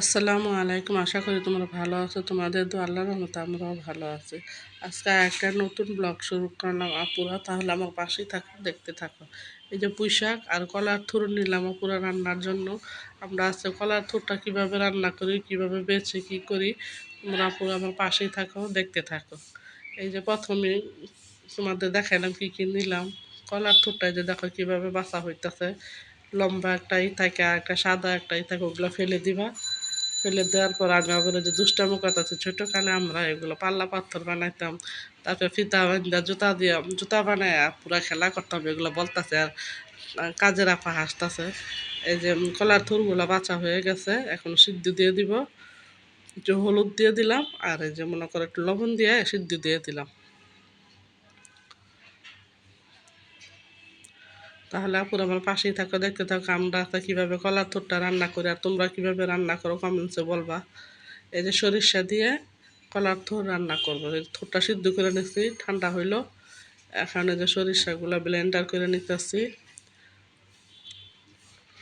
আসসালামু আলাইকুম। আশা করি তোমরা ভালো আছো। তোমাদের তো আল্লাহর রহমতে আমরাও ভালো আছি। আজকে একটা নতুন ব্লগ শুরু করলাম আপুরা। তাহলে আমার পাশেই থাকো, দেখতে থাকো। এই যে পুঁইশাক আর কলার থুর নিলাম আপুরা রান্নার জন্য। আমরা আজকে কলার থুরটা কীভাবে রান্না করি, কীভাবে বেছে, কি করি, তোমরা আপুরা আমার পাশেই থাকো, দেখতে থাকো। এই যে প্রথমে তোমাদের দেখাইলাম কি কি নিলাম। কলার থুরটা যে দেখো কীভাবে বাসা হইতেছে। লম্বা একটাই থাকে আর একটা সাদা একটাই থাকে, ওগুলো ফেলে দিবা। ফেলে দেওয়ার পর আমি আবার যে দুষ্টামো কথা আছে ছোটোখানে আমরা এগুলো পাল্লা পাথর বানাইতাম, তারপরে ফিতা বান্ধা জুতা দিয়ে জুতা বানায় পুরা খেলা করতাম, এগুলো বলতেছে আর কাজের আপা হাসতেছে। এই যে কলার থুরগুলো বাঁচা হয়ে গেছে, এখন সিদ্ধ দিয়ে দিব, একটু হলুদ দিয়ে দিলাম, আর এই যে মনে করে একটু লবণ দিয়ে সিদ্ধ দিয়ে দিলাম। তাহলে আপুর আমার পাশেই থাকো, দেখতে থাকো আমরা কীভাবে কলার থোরটা রান্না করি আর তোমরা কীভাবে রান্না করো কমেন্টসে বলবা। এই যে সরিষা দিয়ে কলার থোর রান্না করব, এই থোরটা সিদ্ধ করে নিচ্ছি ঠান্ডা হইল। এখানে যে সরিষাগুলো ব্লেন্ডার করে নিতেছি।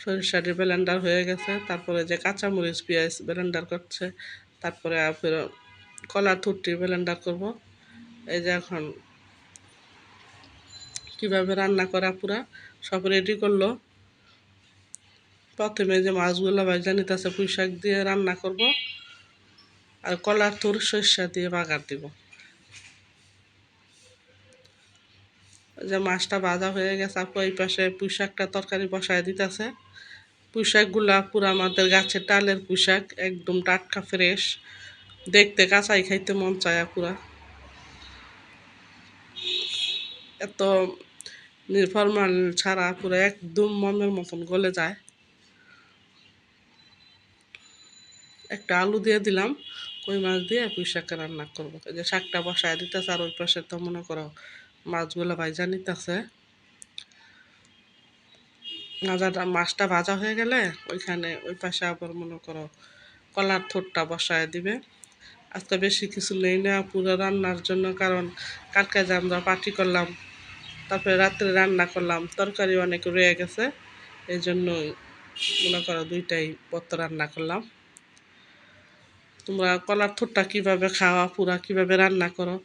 সরিষাটি ব্লেন্ডার হয়ে গেছে, তারপরে যে কাঁচামরিচ, পেঁয়াজ ব্লেন্ডার করছে, তারপরে কলার থুরটি ব্লেন্ডার করব। এই যে এখন কীভাবে রান্না করা পুরা সব রেডি করল। প্রথমে যে মাছগুলো ভাজা নিতেছে পুঁই শাক দিয়ে রান্না করব। আর কলার থুর সর্ষা দিয়ে বাগার দিব। যে মাছটা ভাজা হয়ে গেছে, আপু এই পাশে পুঁই শাকটা তরকারি বসায় দিতেছে। পুঁই শাকগুলা পুরো আমাদের গাছের টালের পুঁই শাক একদম টাটকা ফ্রেশ। দেখতে কাঁচাই, খাইতে মন চায় পুরা এত ফরমাল ছাড়া পুরো একদম মমের মতন গলে যায়। একটা আলু দিয়ে দিলাম, কই মাছ দিয়ে পুঁই শাকটা রান্না করব। যে শাকটা বসায় দিতেছে আর ওই পাশে তো মনে করো মাছগুলো ভাইজা নিতেছে। ভাজাটা মাছটা ভাজা হয়ে গেলে ওইখানে ওই পাশে আবার মনে করো কলার থোরটা বসায় দিবে। আজকে বেশি কিছু নেই না পুরো রান্নার জন্য, কারণ কালকে যে আমরা পার্টি করলাম তারপরে রাত্রে রান্না করলাম, তরকারি অনেক রয়ে গেছে, এই জন্য মনে করো দুইটাই পত্র রান্না করলাম। তোমরা কলার থোরটা কীভাবে খাওয়া পুরা কীভাবে রান্না করো?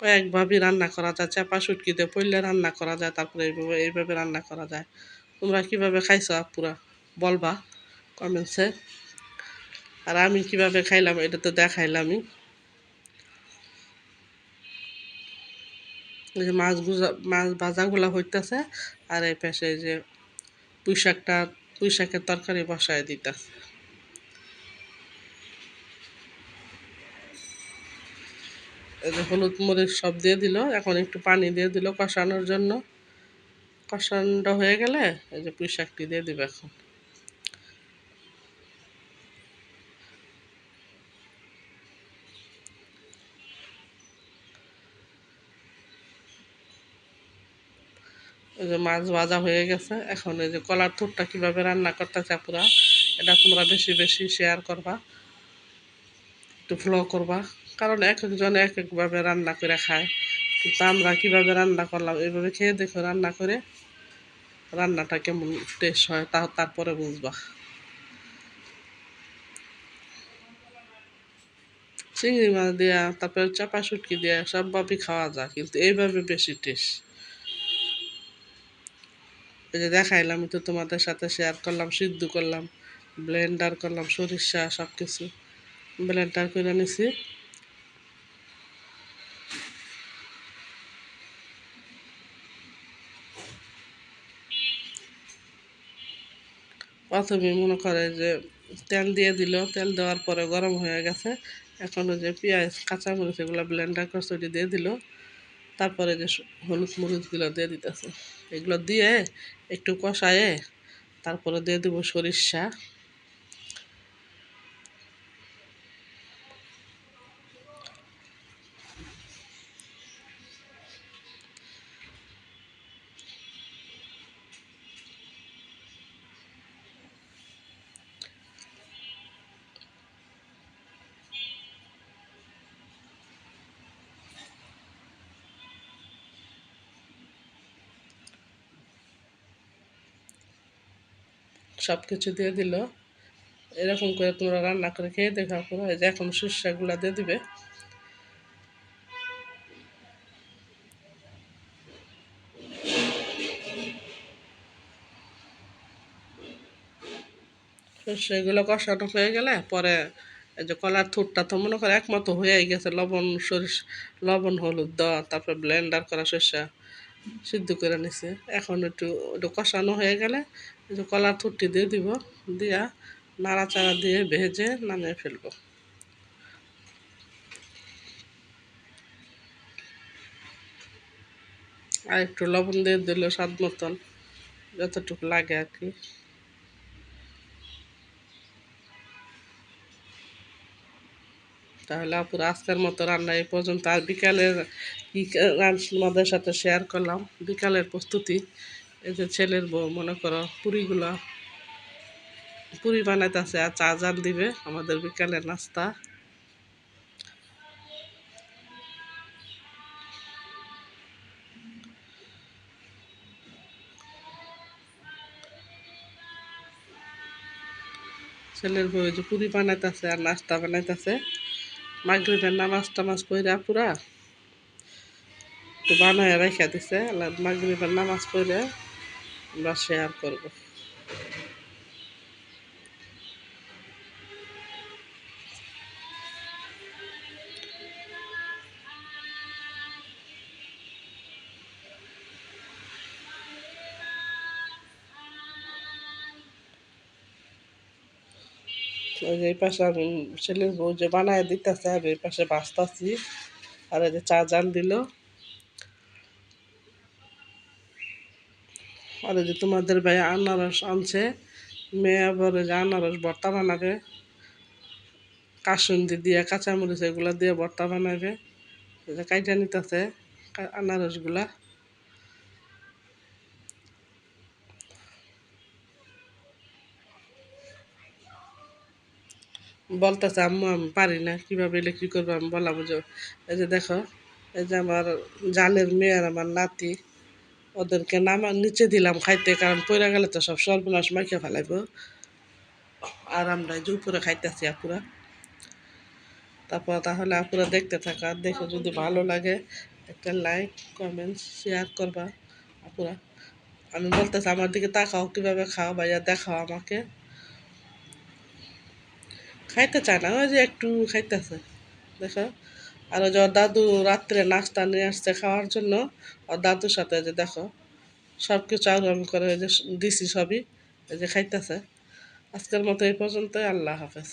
কয়েকভাবেই রান্না করা যায়, চাপা সুটকিতে পড়লে রান্না করা যায়, তারপরে এইভাবে এইভাবে রান্না করা যায়। তোমরা কীভাবে খাইছো পুরা বলবা কমেন্টসে। আর আমি কীভাবে খাইলাম এটা তো দেখাইলামই। যে মাছ গুজা, মাছ ভাজাগুলা হইতেছে আর এই পাশে যে পুঁই শাকটা পুঁই শাকের তরকারি বসায় দিতেছে। হলুদ মরিচ সব দিয়ে দিল, এখন একটু পানি দিয়ে দিল কষানোর জন্য। কষানোটা হয়ে গেলে এই যে পুঁই শাকটি দিয়ে দিবে এখন। এই যে মাছ ভাজা হয়ে গেছে। এখন এই যে কলার থুরটা কীভাবে রান্না করতেছে পুরা এটা তোমরা বেশি বেশি শেয়ার করবা, একটু ফ্লো করবা। কারণ এক একজন এক একভাবে রান্না করে খায়। কিন্তু আমরা কীভাবে রান্না করলাম, এইভাবে খেয়ে দেখো রান্না করে রান্নাটা কেমন টেস্ট হয় তা তারপরে বুঝবা। চিংড়ি মাছ দেওয়া তারপরে চাপা শুটকি দেওয়া সবভাবেই খাওয়া যায়, কিন্তু এইভাবে বেশি টেস্ট দেখাইলাম তো তোমাদের সাথে শেয়ার করলাম, সিদ্ধ করলাম ব্লেন্ডার করলাম, সরিষা সব কিছু ব্লেন্ডার করে নিছি। প্রথমে মনে করে যে তেল দিয়ে দিল, তেল দেওয়ার পরে গরম হয়ে গেছে। এখন যে পেঁয়াজ, কাঁচামরিচ এগুলো ব্লেন্ডার ওটি দিয়ে দিল। তারপরে যে হলুদ মরিচগুলো দিয়ে দিতেছে। এগুলো দিয়ে একটু কষায়ে তারপরে দিয়ে দেবো সরিষা। সব কিছু দিয়ে দিল। এরকম করে তোমরা রান্না করে খেয়ে দেখা করো যে এখন সর্ষাগুলা দিয়ে দিবে। সর্ষেগুলো কষানো হয়ে গেলে পরে এই যে কলার থুটটা তো মনে করে একমতো হয়েই গেছে। লবণ, সরিষ, লবণ, হলুদ দেওয়া, তারপরে ব্লেন্ডার করা সর্ষা সিদ্ধ করে নিছে। এখন একটু একটু কষানো হয়ে গেলে যে কলার থুটটি দিয়ে দিব, দিয়া নাড়াচাড়া দিয়ে ভেজে নামিয়ে ফেলব। আর একটু লবণ দিয়ে দিল স্বাদ মতন, যতটুকু লাগে আর কি। তাহলে আপুর আজকের মতো রান্না এই পর্যন্ত, আর বিকালের কি আমাদের সাথে শেয়ার করলাম। বিকালের প্রস্তুতি। এই যে ছেলের বউ, মনে করো পুরিগুলো, পুরি বানাইতেছে আর চা জাল দিবে আমাদের বিকালের নাস্তা। ছেলের বউ যে পুরি বানাইতেছে আর নাস্তা বানাইতেছে। মাগরিবের নামাজ টামাজ পড়া পুরা তো বানায় রেখে দিছে মাগরিবের নামাজ পড়ে আমরা শেয়ার করব। এই পাশে ছেলের বউ যে বানায় দিতেছে, আমি এই পাশে বাঁচতেছি। আর এই যে চা জাল দিল। আর যে তোমাদের ভাই আনারস আনছে, মেয়ে আবার যে আনারস ভর্তা বানাবে। কাসুন্দি দিয়ে, কাঁচামরিচ এগুলো দিয়ে ভর্তা বানাবে। কাইটা নিতেছে আনারসগুলা। বলতেছে, আম্মু, আমি পারি না, কীভাবে এলে কী করব আমি বলা বুঝো। এই যে দেখো, এই যে আমার জালের মেয়ে আর আমার নাতি। ওদেরকে নামা নিচে দিলাম খাইতে, কারণ পড়ে গেলে তো সব সর্বনাশ মাইকে ফেলাইব। আর আমরা যে উপরে খাইতেছি আপুরা। তারপর তাহলে আপুরা দেখতে থাকা, দেখো যদি ভালো লাগে, একটা লাইক কমেন্ট শেয়ার করবা আপুরা। আমি বলতেছি, আমার দিকে তাকাও, কীভাবে খাও ভাইয়া, দেখাও আমাকে। খাইতে চায় না, ওই যে একটু খাইতেছে, দেখো। আর ওই যে ওর দাদু রাত্রে নাস্তা নিয়ে আসছে খাওয়ার জন্য, ওর দাদুর সাথে যে দেখো সব কিছু আগ্রহ করে ওই যে দিছি সবই, ওই যে খাইতেছে। আজকের মতো এই পর্যন্তই, আল্লাহ হাফেজ।